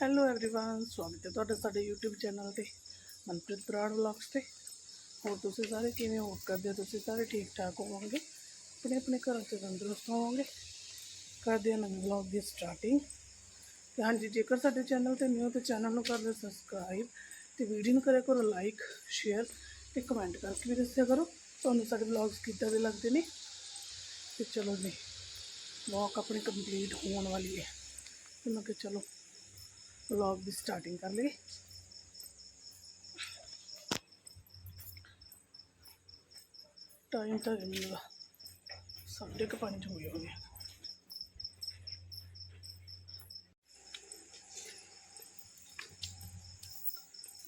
Hello everyone ਸਵਾਗਤ ਹੈ ਤੁਹਾਡਾ ਸਾਡੇ YouTube ਚੈਨਲ ਤੇ ਮਨਪ੍ਰੀਤ ਬਰਾੜ ਵਲੌਗਸ ਤੇ ਹੋਰ ਤੁਸੀਂ ਸਾਰੇ ਕਿਵੇਂ ਹੋ ਕਰਦੇ ਹੋ ਤੁਸੀਂ ਸਾਰੇ ਠੀਕ ਠਾਕ ਹੋਵੋਗੇ ਆਪਣੇ ਆਪਣੇ ਘਰਾਂ 'ਚ ਤੰਦਰੁਸਤ ਹੋਵੋਗੇ ਕਰਦੇ ਹਾਂ ਨਵੇਂ ਵਲੌਗ ਦੀ ਸਟਾਰਟਿੰਗ ਤੇ ਹਾਂਜੀ ਜੇਕਰ ਸਾਡੇ ਚੈਨਲ ਤੇ ਨਿਊ ਤੇ ਚੈਨਲ ਨੂੰ ਕਰ ਲਿਓ ਸਬਸਕ੍ਰਾਈਬ ਤੇ ਵੀਡੀਓ ਨੂੰ ਕਰਿਆ ਕਰੋ ਲਾਈਕ ਸ਼ੇਅਰ ਤੇ ਕਮੈਂਟ ਕਰਕੇ ਵੀ ਦੱਸਿਆ ਕਰੋ ਤੁਹਾਨੂੰ ਸਾਡੇ ਵਲੌਗਸ ਕਿੱਦਾਂ ਦੇ ਲੱਗਦੇ ਨੇ ਤੇ ਚਲੋ ਜੀ ਵਲੌਗ ਆਪਣੀ ਕੰਪਲੀਟ ਹੋਣ ਵਾਲੀ ਹੈ ਤੇ ਮੈਂ ਕਿਹਾ ਚਲੋ ਵਲੌਗ ਦੀ ਸਟਾਰਟਿੰਗ ਕਰ ਲਈ ਟਾਈਮ ਤਾਂ ਮਿਲਦਾ ਸਾਢੇ ਕੁ ਪੰਜ ਹੋ ਗਏ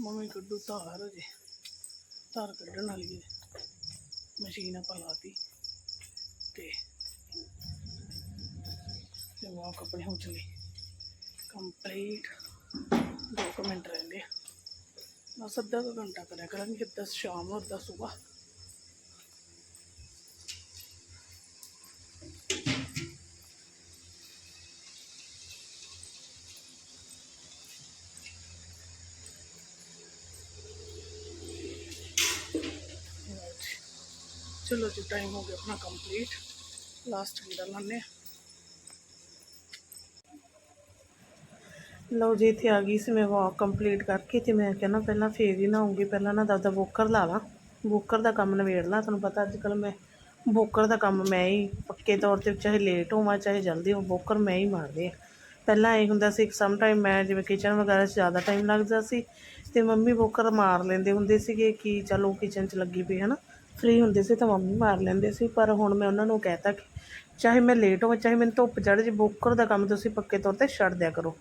ਮੰਮੀ ਕੱਢੂ ਧਾਰ ਅਜੇ, ਧਾਰ ਕੱਢਣ ਵਾਲੀ ਹੈ। ਮਸ਼ੀਨ ਆਪਾਂ ਲਾਤੀ ਤੇ ਤੇ ਵਾਕ ਆਪਣੇ ਹੋ ਚਲੀ। ਕੰਪਲੀਟ ਦੋ ਕੁ ਮਿੰਟ ਰਹਿੰਦੇ ਬਸ ਅੱਧਾ ਕੁ ਘੰਟਾ ਕਰਿਆ ਕਰਾਂਗੇ ਅੱਧਾ ਸ਼ਾਮ ਨੂੰ ਅੱਧਾ ਸਵੇਰ। ਚਲੋ ਜੀ ਟਾਈਮ ਹੋ ਗਿਆ ਆਪਣਾ ਕੰਪਲੀਟ ਲਾਸਟ ਗੇੜਾ ਲਾਉਂਦੇ ਲਓ ਜੀ, ਇੱਥੇ ਆ ਗਈ ਸੀ ਮੈਂ ਵਾਕ ਕੰਪਲੀਟ ਕਰਕੇ ਤੇ ਮੈਂ ਕਹਿੰਦਾ ਪਹਿਲਾਂ ਫੇਰ ਹੀ ਨਹਾਉਂਗੀ, ਪਹਿਲਾਂ ਨਾ ਦਾਦਾ ਬੋਕਰ ਲਾ ਲਾਂ। ਬੋਕਰ ਦਾ ਕੰਮ ਨਵੇੜ ਲਾਂ, ਤੁਹਾਨੂੰ ਪਤਾ ਅੱਜ ਕੱਲ ਮੈਂ ਬੋਕਰ ਦਾ ਕੰਮ ਮੈਂ ਹੀ ਪੱਕੇ ਤੌਰ ਤੇ ਚਾਹੇ ਲੇਟ ਹੋਵਾਂ, ਚਾਹੇ ਜਲਦੀ ਹੋ ਬੋਕਰ ਮੈਂ ਹੀ ਮਾਰਦੀ ਆ ਪਹਿਲਾਂ ਇਹ ਹੁੰਦਾ ਸੀ ਸਮ ਟਾਈਮ ਮੈਂ ਜਿਵੇਂ ਕਿਚਨ ਵਗੈਰਾ 'ਚ ਜ਼ਿਆਦਾ ਟਾਈਮ ਲੱਗਦਾ ਸੀ ਤੇ ਮੰਮੀ ਬੋਕਰ ਮਾਰ ਲੈਂਦੇ ਹੁੰਦੇ ਸੀਗੇ ਕਿ ਚਲੋ ਕਿਚਨ 'ਚ ਲੱਗੀ ਪਈ ਹੈ ਨਾ ਫ੍ਰੀ ਹੁੰਦੇ ਸੀ ਤਾਂ ਮੰਮੀ ਮਾਰ ਲੈਂਦੇ ਸੀ, ਪਰ ਹੁਣ ਮੈਂ ਉਹਨਾਂ ਨੂੰ ਕਹਿਤਾ ਕਿ ਚਾਹੇ ਮੈਂ ਲੇਟ ਹੋਵਾਂ, ਚਾਹੇ ਮੈਨੂੰ ਧੁੱਪ ਚੜ੍ਹ ਜੇ, ਬੋਕਰ ਦਾ ਕੰਮ ਤੁਸੀਂ ਪੱਕੇ ਤੌਰ ਤੇ ਛੱਡ ਦਿਆ ਕਰੋ।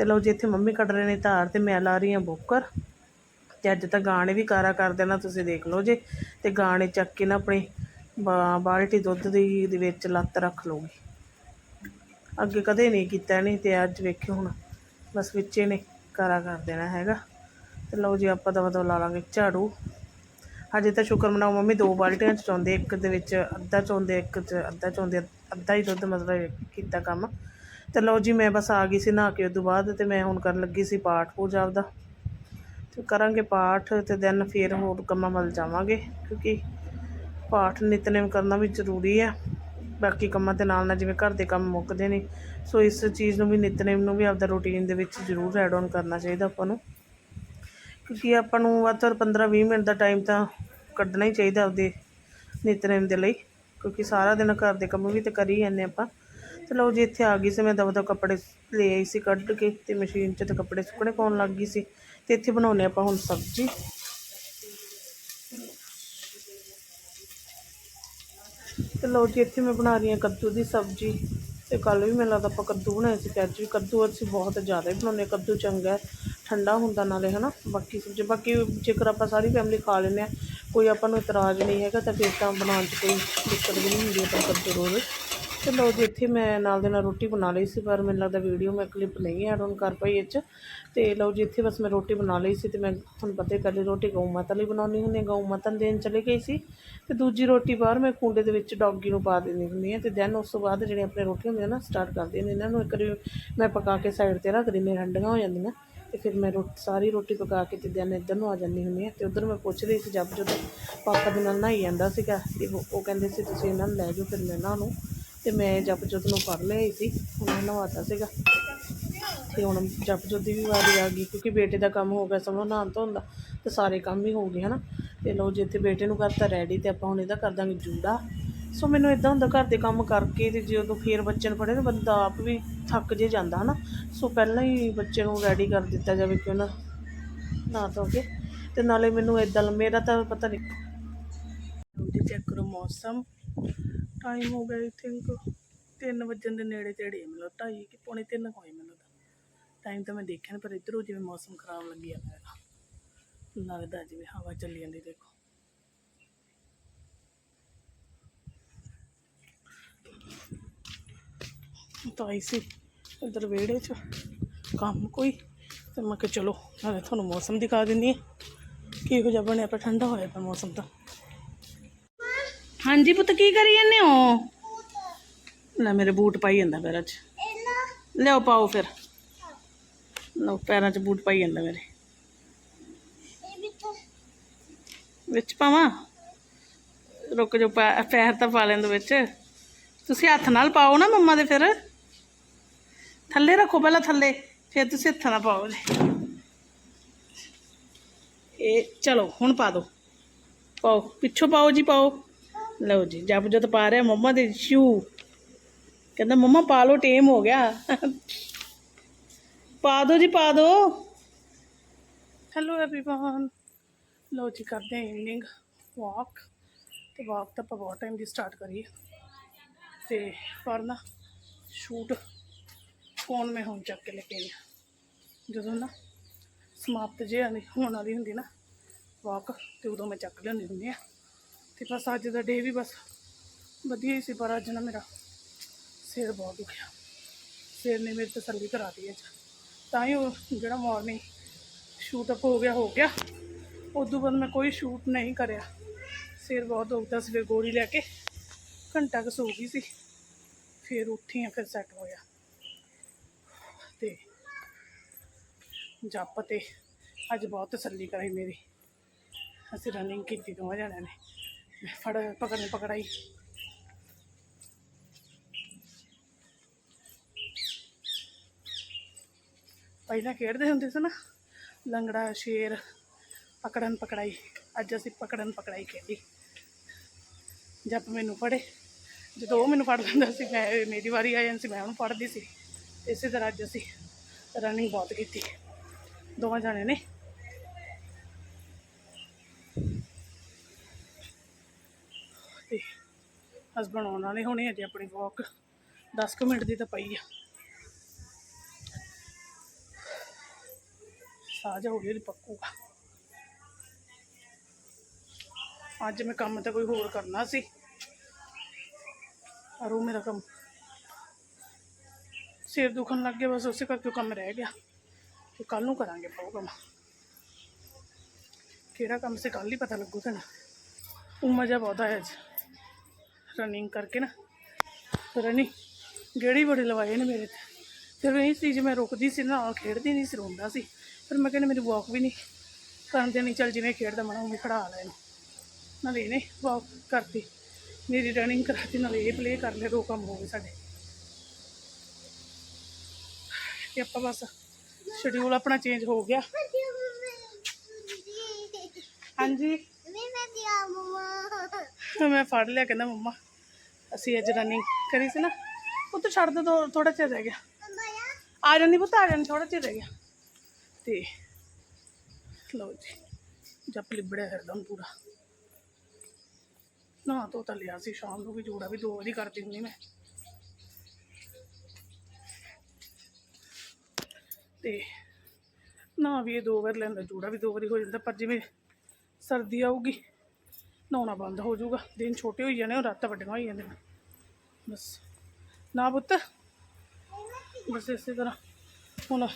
ਤੇ ਲਓ ਜੀ ਇੱਥੇ ਮੰਮੀ ਕੱਢ ਰਹੇ ਨੇ ਧਾਰ ਤੇ ਮੈਂ ਲਾ ਰਹੀ ਹਾਂ ਬੋਕਰ। ਤੇ ਅੱਜ ਤਾਂ ਗਾਣੇ ਵੀ ਕਾਰਾ ਕਰ ਦੇਣਾ, ਤੁਸੀਂ ਦੇਖ ਲਓ ਜੇ। ਤੇ ਗਾਣੇ ਚੱਕ ਕੇ ਨਾ ਆਪਣੀ ਬਾ- ਬਾਲਟੀ ਦੁੱਧ ਦੀ, ਦੇ ਵਿੱਚ ਲੱਤ ਰੱਖ ਲਓਗੀ ਅੱਗੇ ਕਦੇ ਨਹੀਂ ਕੀਤਾ ਨਹੀਂ ਤੇ ਅੱਜ ਵੇਖਿਓ ਹੁਣ। ਬਸ ਵਿੱਚੇ ਨੇ ਕਾਰਾ ਕਰ ਦੇਣਾ ਹੈਗਾ। ਤੇ ਲਓ ਜੀ ਆਪਾਂ ਦਵਾ ਦਵਾ ਲਾ ਲਾਂਗੇ ਝਾੜੂ। ਹਜੇ ਤਾਂ ਸ਼ੁਕਰ ਮਨਾਓ ਮੰਮੀ ਦੋ ਬਾਲਟੀਆਂ ਚ ਚੋਂਦੇ, ਇੱਕ ਦੇ ਵਿੱਚ ਅੱਧਾ ਚੋਂਦੇ, ਇੱਕ ਚ ਅੱਧਾ ਚੋਂਦੇ, ਅੱਧਾ ਹੀ ਦੁੱਧ ਮਤਲਬ ਕੀਤਾ ਕੰਮ। ਤੇ ਲਓ ਜੀ, ਮੈਂ ਬਸ ਆ ਗਈ ਸੀ ਨਹਾ ਕੇ ਉਦੋਂ ਬਾਅਦ ਤੇ ਮੈਂ ਹੁਣ ਕਰਨ ਲੱਗੀ ਸੀ ਪਾਠ ਪੂਜਾ ਆਪਦਾ। ਤੇ ਕਰਾਂਗੇ ਪਾਠ ਤੇ ਦਿਨ ਫੇਰ ਹੋਰ ਕੰਮਾਂ ਵੱਲ ਜਾਵਾਂਗੇ, ਕਿਉਂਕਿ ਪਾਠ ਨਿਤਨੇਮ ਕਰਨਾ ਵੀ ਜ਼ਰੂਰੀ ਹੈ ਬਾਕੀ ਕੰਮਾਂ ਦੇ ਨਾਲ ਨਾਲ ਜਿਵੇਂ ਘਰ ਦੇ ਕੰਮ ਮੁੱਕਦੇ ਨੇ, ਸੋ ਇਸ ਚੀਜ਼ ਨੂੰ ਵੀ ਨਿਤਨੇਮ ਨੂੰ ਵੀ ਆਪਦਾ ਰੂਟੀਨ ਦੇ ਵਿੱਚ ਜ਼ਰੂਰ ਐਡ ਆਨ ਕਰਨਾ ਚਾਹੀਦਾ ਆਪਾਂ ਨੂੰ। ਕਿਉਂਕਿ ਆਪਾਂ ਨੂੰ ਵੱਧ ਤੋਂ ਵੱਧ 15-20 ਮਿੰਟ ਦਾ ਟਾਈਮ ਤਾਂ ਕੱਢਣਾ ਹੀ ਚਾਹੀਦਾ ਆਪਦੇ ਨਿਤਨੇਮ ਦੇ ਲਈ, ਕਿਉਂਕਿ ਸਾਰਾ ਦਿਨ ਘਰ ਦੇ ਕੰਮ ਵੀ ਤੇ ਕਰੀ ਜਾਂਦੇ ਆਪਾਂ। ਤੇ ਲਓ ਜੀ, ਇੱਥੇ ਆ ਗਈ ਸੀ, ਮੈਂ ਦਵਾ ਦਵਾ ਕੱਪੜੇ ਲੈ ਆਈ ਸੀ, ਕੱਢ ਕੇ ਤੇ ਮਸ਼ੀਨ 'ਚ ਤੇ ਕੱਪੜੇ ਸੁੱਕਣੇ ਪਾਉਣ ਲੱਗ ਗਈ ਸੀ ਤੇ ਇੱਥੇ ਬਣਾਉਨੇ ਆਪਾਂ ਹੁਣ ਸਬਜ਼ੀ। ਤੇ ਲਓ ਜੀ, ਇੱਥੇ ਮੈਂ ਬਣਾ ਰਹੀ ਹਾਂ ਕੱਦੂ ਦੀ ਸਬਜ਼ੀ ਤੇ ਕੱਲ ਵੀ ਮੈਨੂੰ ਲੱਗਦਾ ਆਪਾਂ ਕੱਦੂ ਬਣਾਇਆ ਸੀ, ਤੇ ਅੱਜ ਵੀ ਕੱਦੂ ਅਸੀਂ ਬਹੁਤ ਜ਼ਿਆਦਾ ਹੀ ਬਣਾਉਂਦੇ ਹਾਂ, ਕੱਦੂ ਚੰਗਾ ਠੰਡਾ ਹੁੰਦਾ ਨਾਲੇ, ਹਨਾ? ਬਾਕੀ ਸਬਜ਼ੀ, ਬਾਕੀ ਜੇਕਰ ਆਪਾਂ ਸਾਰੀ ਫੈਮਿਲੀ ਖਾ ਲੈਂਦੇ ਆ ਕੋਈ ਆਪਾਂ ਨੂੰ ਇਤਰਾਜ਼ ਨਹੀਂ ਹੈਗਾ, ਤਾਂ ਫਿਰ ਤਾਂ ਬਣਾਉਣ 'ਚ ਕੋਈ ਦਿੱਕਤ ਵੀ ਨਹੀਂ ਹੁੰਦੀ, ਆਪਾਂ ਕੱਦੂ ਰੋਜ਼ ਤੇ ਲਓ ਜੀ, ਇੱਥੇ ਮੈਂ ਨਾਲ ਦੇ ਨਾਲ ਰੋਟੀ ਬਣਾ ਲਈ ਸੀ, ਪਰ ਮੈਨੂੰ ਲੱਗਦਾ ਵੀਡੀਓ ਮੈਂ ਕਲਿੱਪ ਨਹੀਂ ਐਡ ਆਨ ਕਰ ਪਾਈ ਇਹ 'ਚ। ਤੇ ਲਓ ਜੀ, ਇੱਥੇ ਬਸ ਮੈਂ ਰੋਟੀ ਬਣਾ ਲਈ ਸੀ ਤੇ ਮੈਂ ਤੁਹਾਨੂੰ ਪਤਾ ਹੀ ਪਹਿਲੀ ਰੋਟੀ ਗਊ ਮਾਤਾ ਲਈ ਬਣਾਉਣੀ ਹੁੰਦੀ ਹੈ। ਗਊ ਮਾਤਾ ਨੂੰ ਦੇਣ ਚਲੇ ਗਈ ਸੀ ਤੇ ਦੂਜੀ ਰੋਟੀ ਬਾਹਰ ਮੈਂ ਕੁੰਡੇ ਦੇ ਵਿੱਚ ਡੌਗੀ ਨੂੰ ਪਾ ਦਿੰਦੀ ਹੁੰਦੀ ਹਾਂ। ਤੇ ਦੈਨ ਉਸ ਤੋਂ ਬਾਅਦ ਜਿਹੜੀਆਂ ਆਪਣੇ ਰੋਟੀ ਹੁੰਦੀਆਂ ਨਾ ਸਟਾਰਟ ਕਰਦੇ ਦਿੰਦੀ ਇਹਨਾਂ ਨੂੰ ਇੱਕ ਵਾਰੀ ਮੈਂ ਪਕਾ ਕੇ ਸਾਈਡ ਤੇ ਰੱਖ ਦਿੰਦੀ ਠੰਡੀਆਂ ਹੋ ਜਾਂਦੀਆਂ। ਤੇ ਫਿਰ ਮੈਂ ਰੋ, ਸਾਰੀ ਰੋਟੀ ਪਕਾ ਕੇ ਤੇ ਦੈਨ ਇੱਧਰ ਨੂੰ ਆ ਜਾਂਦੀ ਹੁੰਦੀ ਹਾਂ। ਤੇ ਉਧਰ ਮੈਂ ਪੁੱਛ ਰਹੀ ਸੀ ਜਦ ਜਦੋਂ ਪਾਪਾ ਦੇ ਨਾਲ ਨਹਾਈ ਜਾਂਦਾ ਸੀਗਾ, ਤੇ ਉਹ ਉਹ ਕਹਿੰਦੇ ਸੀ, ਤੁਸੀਂ ਇਹਨਾਂ ਨੂੰ ਲੈ ਜਾਓ, ਫਿਰ ਮੈਂ ਇਹਨਾਂ ਨੂੰ ਤੇ ਮੈਂ ਜਪਜੋਤ ਨੂੰ ਫੜ ਲਿਆਈ ਸੀ, ਉਹਨਾਂ ਨਵਾਤਾ ਸੀਗਾ। ਤੇ ਹੁਣ ਜਪਜੋਤ ਦੀ ਵੀ ਵਾਰੀ ਆ ਗਈ, ਕਿਉਂਕਿ ਬੇਟੇ ਦਾ ਕੰਮ ਹੋ ਗਿਆ ਸਮਝੋ ਨਹਾਉਣ ਧੋਣ ਦਾ, ਤੇ ਸਾਰੇ ਕੰਮ ਹੀ ਹੋ ਗਏ, ਹਨਾ। ਤੇ ਲਓ ਜੇ ਇੱਥੇ ਬੇਟੇ ਨੂੰ ਕਰਤਾ ਰੈਡੀ ਤੇ ਆਪਾਂ ਹੁਣ ਇਹਦਾ ਕਰ ਦਾਂਗੇ ਜੂੜਾ। ਸੋ ਮੈਨੂੰ ਇਦਾਂ ਹੁੰਦਾ ਘਰ ਦੇ ਕੰਮ ਕਰਕੇ ਤੇ ਜਦੋਂ ਫੇਰ ਬੱਚੇ ਨੂੰ ਪੜ੍ਹੇ ਤਾਂ ਬੰਦਾ ਆਪ ਵੀ ਥੱਕ ਜੇ ਜਾਂਦਾ, ਹਨਾ। ਸੋ ਪਹਿਲਾਂ ਹੀ ਬੱਚੇ ਨੂੰ ਰੈਡੀ ਕਰ ਦਿੱਤਾ ਜਾਵੇ ਕਿ ਉਹਨਾਂ ਨਾ ਧੋ ਕੇ, ਤੇ ਨਾਲੇ ਮੈਨੂੰ ਇਦਾਂ ਮੇਰਾ ਤਾਂ ਪਤਾ ਨਹੀਂ ਚੈੱਕ ਕਰੋ ਮੌਸਮ। ਟਾਈਮ ਹੋ ਗਿਆ ਆਈ ਥਿੰਕ 3 ਵਜਣ ਦੇ ਨੇੜੇ ਤੇੜੇ ਮਤਲਬ ਢਾਈ ਕਿ ਪੌਣੇ 3 ਹੋਏ ਮੈਨੂੰ ਤਾਂ। ਟਾਈਮ ਤਾਂ ਮੈਂ ਦੇਖਿਆ ਨਹੀਂ ਪਰ ਇੱਧਰੋਂ ਜਿਵੇਂ ਮੌਸਮ ਖਰਾਬ ਲੱਗਿਆ ਪਿਆ ਲੱਗਦਾ ਜਿਵੇਂ ਹਵਾ ਚੱਲੀ ਜਾਂਦੀ ਦੇਖੋ। ਤਾਂ ਆਈ ਸੀ ਇੱਧਰ ਵਿਹੜੇ 'ਚ, ਕੰਮ ਕੋਈ, ਤੇ ਮੈਂ ਕਿਹਾ ਚਲੋ, ਨਾਲੇ ਤੁਹਾਨੂੰ ਮੌਸਮ ਦਿਖਾ ਦਿੰਦੀ ਹਾਂ। ਕਿਹੋ ਜਿਹਾ ਬਣਿਆ ਪਿਆ, ਠੰਡਾ ਹੋਇਆ ਪਿਆ ਮੌਸਮ ਤਾਂ। ਹਾਂਜੀ ਪੁੱਤ, ਕੀ ਕਰੀ ਜਾਂਦੇ ਹੋ? ਲੈ ਮੇਰੇ ਬੂਟ ਪਾਈ ਜਾਂਦਾ ਪੈਰਾਂ 'ਚ। ਲਿਆਓ, ਪਾਓ ਫਿਰ। ਲਓ, ਪੈਰਾਂ 'ਚ ਬੂਟ ਪਾਈ ਜਾਂਦਾ ਮੇਰੇ। ਵਿੱਚ ਪਾਵਾਂ? ਰੁਕ ਜੋ ਪੈਰ ਤਾਂ ਪਾ ਲੈਂਦੇ ਵਿੱਚ। ਤੁਸੀਂ ਹੱਥ ਨਾਲ ਪਾਓ ਨਾ ਮੰਮਾ ਦੇ ਫਿਰ। ਥੱਲੇ ਰੱਖੋ ਪਹਿਲਾਂ ਥੱਲੇ, ਫਿਰ ਤੁਸੀਂ ਹੱਥਾਂ ਨਾਲ ਪਾਓ ਇਹ, ਚਲੋ, ਹੁਣ ਪਾ ਦਿਓ ਪਾਓ, ਪਿੱਛੋਂ ਪਾਓ ਜੀ, ਪਾਓ। ਲਓ ਜੀ ਜਦ ਜਦ ਪਾ ਰਿਹਾ ਮੰਮਾ ਦੇ ਸ਼ੂ ਕਹਿੰਦਾ ਮੰਮਾ ਪਾ ਲਓ ਟੇਮ ਹੋ ਗਿਆ ਪਾ ਦਿਓ ਜੀ ਪਾ ਦਿਓ ਹੈਲੋ एवरीवन ਲਓ ਜੀ ਕਰਦੇ ਹਾਂ ਇਵਨਿੰਗ ਵਾਕ ਤੇ ਵਾਕ ਤਾਂ ਆਪਾਂ ਬਹੁਤ ਟਾਈਮ ਦੀ ਸਟਾਰਟ ਕਰੀ ਹੈ ਤੇ ਪਰ ਨਾ ਸ਼ੂਟ ਫੋਨ ਮੈਂ ਹੁਣ ਚੱਕ ਕੇ ਲੈ ਕੇ ਆਈ ਹਾਂ। ਜਦੋਂ ਨਾ ਸਮਾਪਤ ਜੇ ਆਣੀ ਹੋਣ ਵਾਲੀ ਹੁੰਦੀ ਨਾ ਵਾਕ ਤੇ ਉਦੋਂ ਮੈਂ ਚੱਕ ਲਿਆਉਂਦੀ ਹੁੰਦੀ ਆ ਤੇ ਬਸ ਅੱਜ ਦਾ ਡੇ ਵੀ ਬਸ ਵਧੀਆ ਹੀ ਸੀ, ਪਰ ਅੱਜ ਨਾ ਮੇਰਾ ਸਿਰ ਬਹੁਤ ਦੁਖਿਆ। ਸਿਰ ਨੇ ਮੇਰੀ ਤਸੱਲੀ ਕਰਾਤੀ ਅੱਜ। ਤਾਂ ਹੀ ਉਹ ਜਿਹੜਾ ਮਾਰਨਿੰਗ ਸ਼ੂਟ ਅਪ ਹੋ ਗਿਆ ਹੋ ਗਿਆ। ਉਦੋਂ ਬਾਅਦ ਮੈਂ ਕੋਈ ਸ਼ੂਟ ਨਹੀਂ ਕਰਿਆ। ਸਿਰ ਬਹੁਤ ਦੁਖਦਾ ਸੀ, ਫਿਰ ਗੋਲੀ ਲੈ ਕੇ ਘੰਟਾ ਕੁ ਸੋ ਗਈ ਸੀ। ਫਿਰ ਉੱਠੀ ਆ ਫਿਰ ਸੈੱਟ ਹੋਇਆ। ਤੇ ਜੱਪ ਤੇ ਅੱਜ ਬਹੁਤ ਤਸੱਲੀ ਕਰਾਈ ਮੇਰੀ। ਅਸੀਂ ਰਨਿੰਗ ਕੀਤੀ ਦੋਵਾਂ ਜਣਿਆਂ ਨੇ। ਫੜ ਪਕੜਨ ਪਕੜਾਈ। ਪਹਿਲਾਂ ਖੇਡਦੇ ਹੁੰਦੇ ਸੀ ਨਾ, ਲੰਗੜਾ, ਸ਼ੇਰ, ਪਕੜਨ, ਪਕੜਾਈ। ਅੱਜ ਅਸੀਂ ਪਕੜਨ, ਪਕੜਾਈ ਖੇਡੀ। ਜਦ ਮੈਨੂੰ ਫੜੇ। ਜਦੋਂ ਉਹ ਮੈਨੂੰ ਫੜ ਲੈਂਦਾ ਸੀ, ਮੈਂ, ਮੇਰੀ ਵਾਰੀ ਆ ਜਾਂਦੀ ਸੀ, ਮੈਂ ਉਹਨੂੰ ਫੜਦੀ ਸੀ। ਇਸੇ ਤਰ੍ਹਾਂ ਅੱਜ ਅਸੀਂ ਰਨਿੰਗ ਬਹੁਤ ਕੀਤੀ। ਦੋਵਾਂ ਜਣੇ ਨੇ ਹਸਬੰਡ ਆਉਣ ਵਾਲੇ ਹੋਣੇ ਅਜੇ ਆਪਣੀ ਵਾਕ 10 ਕੁ ਮਿੰਟ ਦੀ ਤਾਂ ਪਈ ਆ। ਸਾਜ ਹੌਲੀ ਹੌਲੀ ਪੱਕੂਗਾ ਅੱਜ ਮੈਂ ਕੰਮ ਤਾਂ ਕੋਈ ਹੋਰ ਕਰਨਾ ਸੀ। ਪਰ ਉਹ ਮੇਰਾ ਕੰਮ ਸਿਰ ਦੁਖਣ ਲੱਗ ਗਿਆ, ਬਸ ਉਸੇ ਕਰਕੇ ਉਹ ਕੰਮ ਰਹਿ ਗਿਆ। ਤੇ ਕੱਲ ਨੂੰ ਕਰਾਂਗੇ ਪਾਉ ਕੰਮ। ਕਿਹੜਾ ਕੰਮ ਸੇ ਕੱਲ ਹੀ ਪਤਾ ਲੱਗੂ ਤੈਨੂੰ। ਉਹ ਮਜ਼ਾ ਬਹੁਤਾ ਆਇਆ ਅੱਜ। ਰਨਿੰਗ ਕਰਕੇ ਨਾ ਰਨਿੰਗ ਗੇੜੀ ਬੜੀ ਲਵਾਏ ਨੇ ਮੇਰੇ ਤੇ। ਫਿਰ ਇਹ ਚੀਜ਼ ਮੈਂ ਰੁਕਦੀ ਸੀ ਨਾਲ ਖੇਡਦੀ ਨਹੀਂ ਸੀ ਰੋਂਦਾ ਸੀ। ਫਿਰ ਮੈਂ ਕਹਿੰਦਾ ਮੇਰੀ ਵਾਕ ਵੀ ਨਹੀਂ ਕਰਨ ਦੇਣੀ ਚੱਲ ਜਿਵੇਂ ਖੇਡਦਾ ਮਣਾ ਉਵੇਂ ਖੜਾ ਲੈ ਇਹਨੂੰ। ਨਾਲੇ ਇਹਨੇ ਵਾਕ ਕਰਤੀ ਮੇਰੀ ਰਨਿੰਗ ਕਰਾਤੀ ਨਾਲੇ ਇਹ ਪਲੇ ਕਰ ਲਿਆ ਦੋ ਕੰਮ ਹੋ ਗਏ ਸਾਡੇ। ਤੇ ਆਪਾਂ ਬਸ ਸ਼ਡਿਊਲ ਆਪਣਾ ਚੇਂਜ ਹੋ ਗਿਆ। ਹਾਂਜੀ। ਮੈਂ ਫੜ ਲਿਆ ਕਹਿੰਦਾ ਮੰਮਾ। ਅਸੀਂ ਅੱਜ ਰਨਿੰਗ ਕਰੀ ਸੀ ਨਾ ਪੁੱਤ ਛੱਡ ਦੋ ਥੋੜਾ ਚਿਰ ਰਹਿ ਗਿਆ। ਆ ਜਾਂਦੀ ਪੁੱਤ, ਆ ਜਾਂਦੀ ਥੋੜਾ ਚਿਰ ਰਹਿ ਗਿਆ। ਤੇ ਲਓ ਜੀ, ਜੱਪ ਲਿਬੜਿਆ ਫਿਰਦਾ ਹੁਣ ਪੂਰਾ। ਨਾ ਧੋ ਤਾਂ ਲਿਆ ਸੀ ਸ਼ਾਮ ਨੂੰ ਵੀ, ਜੋੜਾ ਵੀ ਦੋ ਵਾਰੀ ਕਰਦੀ ਹੁੰਦੀ ਮੈਂ। ਤੇ ਨਾ ਵੀ ਇਹ ਦੋ ਵਾਰ ਲੈਂਦਾ, ਜੋੜਾ ਵੀ ਦੋ ਵਾਰੀ ਹੋ ਜਾਂਦਾ, ਪਰ ਜਿਵੇਂ ਸਰਦੀ ਆਊਗੀ ਨਹਾਉਣਾ ਬੰਦ ਹੋ ਜਾਊਗਾ। ਦਿਨ ਛੋਟੇ ਹੋਈ ਜਾਣੇ ਉਹ ਰਾਤਾਂ ਵੱਡੀਆਂ ਹੋਈ ਜਾਂਦੀਆਂ। ਬਸ। ਨਾ ਪੁੱਤ। ਬਸ ਇਸੇ ਤਰ੍ਹਾਂ। ਹੁਣ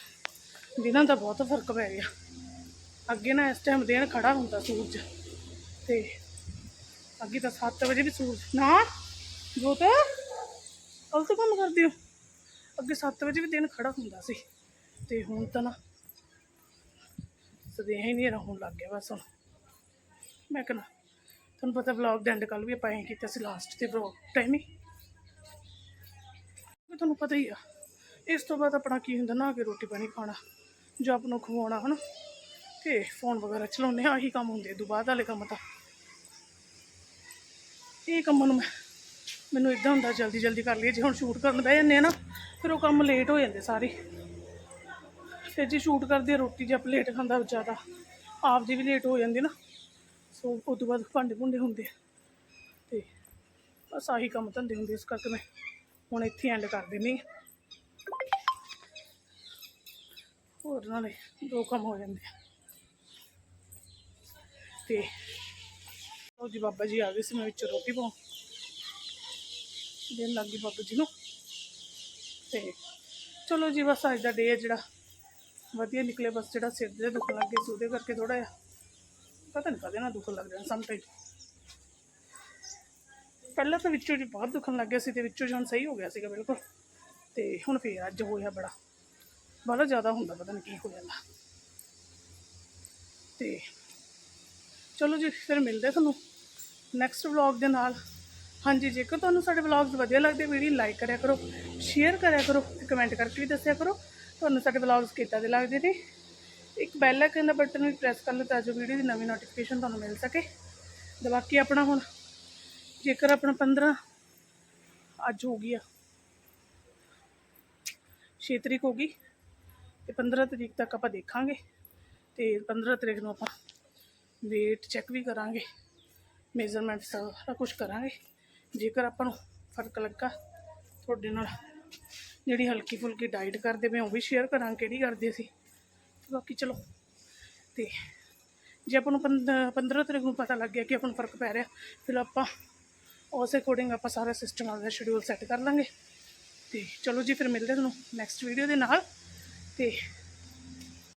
ਦਿਨਾਂ ਦਾ ਬਹੁਤ ਫ਼ਰਕ ਪੈ ਗਿਆ। ਅੱਗੇ ਨਾ ਇਸ ਟਾਈਮ ਦਿਨ ਖੜਾ ਹੁੰਦਾ ਸੂਰਜ। ਤੇ ਅੱਗੇ ਤਾਂ 7 ਵਜੇ ਵੀ ਸੂਰਜ। ਨਾ, ਜੋਤ। ਗਲਤ ਕੰਮ ਕਰਦੀ ਹੋ। ਅੱਗੇ 7 ਵਜੇ ਵੀ ਦਿਨ ਖੜਾ ਹੁੰਦਾ ਸੀ। ਤੇ ਹੁਣ ਤਾਂ ਨਾ ਸਦੇਹ ਹੀ ਨਹੀਂ ਰਹੂੰ ਲੱਗ ਗਿਆ ਬਸ ਹੁਣ। ਮੈਂ ਕਹਿੰਦਾ ਤੁਹਾਨੂੰ ਪਤਾ ਵਲੌਗ ਦੇ ਐਂਡ ਕੱਲ ਵੀ ਆਪਾਂ ਐਂ ਕੀਤਾ ਸੀ ਲਾਸਟ ਤੇ ਵਲੌਗ ਟਾਈਮ ਹੀ ਵੀ ਤੁਹਾਨੂੰ ਪਤਾ ਹੀ ਆ, ਇਸ ਤੋਂ ਬਾਅਦ ਆਪਣਾ ਕੀ ਹੁੰਦਾ ਨਾ ਕਿ ਰੋਟੀ ਪਾਣੀ ਖਾਣਾ ਜਾਂ ਆਪ ਨੂੰ ਖਵਾਉਣਾ, ਹਨਾ? ਤੇ ਫੋਨ ਵਗੈਰਾ ਚਲਾਉਂਦੇ ਆ ਆਹੀ ਕੰਮ ਹੁੰਦੇ ਤੋਂ ਬਾਅਦ ਵਾਲੇ ਕੰਮ ਤਾਂ। ਇਹ ਕੰਮਾਂ ਨੂੰ ਮੈਂ, ਮੈਨੂੰ ਇਦਾਂ ਹੁੰਦਾ, ਜਲਦੀ ਜਲਦੀ ਕਰ ਲਈਏ, ਜੇ ਹੁਣ ਸ਼ੂਟ ਕਰਨ ਬਹਿ ਜਾਂਦੇ ਆ ਨਾ, ਫਿਰ ਉਹ ਕੰਮ ਲੇਟ ਹੋ ਜਾਂਦੇ ਸਾਰੇ। ਫਿਰ ਜੇ ਸ਼ੂਟ ਕਰਦੇ ਰੋਟੀ ਜੇ ਲੇਟ ਖਾਂਦਾ ਜ਼ਿਆਦਾ, ਆਪ ਦੀ ਵੀ ਲੇਟ ਹੋ ਜਾਂਦੀ ਨਾ। ਸੋ ਉਸ ਤੋਂ ਬਾਅਦ ਭਾਂਡੇ ਭੁੰਡੇ ਹੁੰਦੇ ਆ। ਤੇ ਬਸ ਆਹੀ ਕੰਮ ਧੰਦੇ ਹੁੰਦੇ ਇਸ ਕਰਕੇ ਮੈਂ ਹੁਣ ਇੱਥੇ ਐਂਡ ਕਰ ਦਿੰਦੀ ਹਾਂ ਹੋਰ ਨਾਲੇ ਦੋ ਕੰਮ ਹੋ ਜਾਂਦੇ ਆ। ਤੇ ਉਹ ਜੀ ਬਾਬਾ ਜੀ ਆ ਗਏ ਸੀ, ਮੈਂ ਵਿੱਚ ਰੋਟੀ ਪਾਉਣ। ਦੇਣ ਲੱਗੀ ਬਾਬਾ ਜੀ ਨੂੰ। ਤੇ ਚਲੋ ਜੀ ਬਸ ਅੱਜ ਦਾ ਡੇ ਹੈ ਜਿਹੜਾ। ਵਧੀਆ ਨਿਕਲੇ ਬਸ ਜਿਹੜਾ ਸਿਰ ਦੇ ਦੁੱਖ ਲੱਗ ਗਏ ਸੀ, ਉਹਦੇ ਕਰਕੇ ਥੋੜਾ ਜਿਹਾ ਪਤਾ ਨਹੀਂ ਕਦੇ ਨਾ ਦੁੱਖ ਲੱਗ ਜਾਣਾ ਸਮਟਾਈਮ ਪਹਿਲਾਂ ਤਾਂ ਵਿੱਚੋਂ ਜੀ ਬਹੁਤ ਦੁਖਣ ਲੱਗ ਗਿਆ ਸੀ ਤੇ ਵਿੱਚੋਂ ਜੀ ਹੁਣ ਸਹੀ ਹੋ ਗਿਆ ਸੀਗਾ ਬਿਲਕੁਲ। ਤੇ ਹੁਣ ਫੇਰ ਅੱਜ ਹੋਇਆ ਬੜਾ। ਬੜਾ ਜ਼ਿਆਦਾ ਹੁੰਦਾ, ਪਤਾ ਨਹੀਂ ਕੀ ਹੋ ਜਾਂਦਾ। ਤੇ ਚਲੋ ਜੀ, ਫਿਰ ਮਿਲਦੇ ਤੁਹਾਨੂੰ ਨੈਕਸਟ ਵਲੌਗ ਦੇ ਨਾਲ। ਹਾਂਜੀ, ਜੇਕਰ ਤੁਹਾਨੂੰ ਸਾਡੇ ਵਲੌਗਸ ਵਧੀਆ ਲੱਗਦੇ, ਵੀਡੀਓ ਲਾਈਕ ਕਰਿਆ ਕਰੋ ਸ਼ੇਅਰ ਕਰਿਆ ਕਰੋ ਤੇ ਕਮੈਂਟ ਕਰਕੇ ਵੀ ਦੱਸਿਆ ਕਰੋ। ਤੁਹਾਨੂੰ ਸਾਡੇ ਵਲੌਗਸ ਕਿੱਦਾਂ ਦੇ ਲੱਗਦੇ ਨੇ? ਇੱਕ ਬੈਲ ਆਈਕਨ ਦਾ ਬਟਨ ਵੀ ਪ੍ਰੈਸ ਕਰ ਲਓ ਤਾਂ ਜੋ ਵੀਡੀਓ ਦੀ ਨਵੀਂ ਨੋਟੀਫਿਕੇਸ਼ਨ ਤੁਹਾਨੂੰ ਮਿਲ ਸਕੇ। ਤੇ ਬਾਕੀ ਆਪਣਾ ਹੁਣ ਜੇਕਰ ਆਪਣਾ 15 ਅੱਜ ਹੋ ਗਈ ਆ 6 ਤਰੀਕ ਹੋ ਗਈ, ਤੇ 15 ਤਰੀਕ ਤੱਕ ਆਪਾਂ ਦੇਖਾਂਗੇ ਤੇ 15 ਤਰੀਕ ਨੂੰ ਆਪਾਂ weight ਚੈੱਕ ਵੀ ਕਰਾਂਗੇ ਮੇਜ਼ਰਮੈਂਟ ਸਾਰਾ ਕੁਝ ਕਰਾਂਗੇ। ਜੇਕਰ ਆਪਾਂ ਨੂੰ ਫ਼ਰਕ ਲੱਗਾ, ਤੁਹਾਡੇ ਨਾਲ ਜਿਹੜੀ ਹਲਕੀ ਫੁਲਕੀ ਡਾਈਟ ਕਰਦੇ ਪਏ ਉਹ ਵੀ ਸ਼ੇਅਰ ਕਰਾਂ ਕਿਹੜੀ ਕਰਦੇ ਸੀ। ਬਾਕੀ ਚਲੋ ਤੇ ਜੇ ਆਪਾਂ ਨੂੰ 15 ਤਰੀਕ ਨੂੰ ਪਤਾ ਲੱਗ ਗਿਆ ਕਿ ਆਪਾਂ ਨੂੰ ਫ਼ਰਕ ਪੈ ਰਿਹਾ, ਫਿਰ ਆਪਾਂ ਉਸ ਅਕੋਰਡਿੰਗ ਆਪਾਂ ਸਾਰਾ ਸਿਸਟਮ ਆਪਦਾ ਸ਼ਡਿਊਲ ਸੈੱਟ ਕਰ ਲਾਂਗੇ। ਤੇ ਚਲੋ ਜੀ, ਫਿਰ ਮਿਲਦੇ ਤੁਹਾਨੂੰ ਨੈਕਸਟ ਵੀਡੀਓ ਦੇ ਨਾਲ। ਤੇ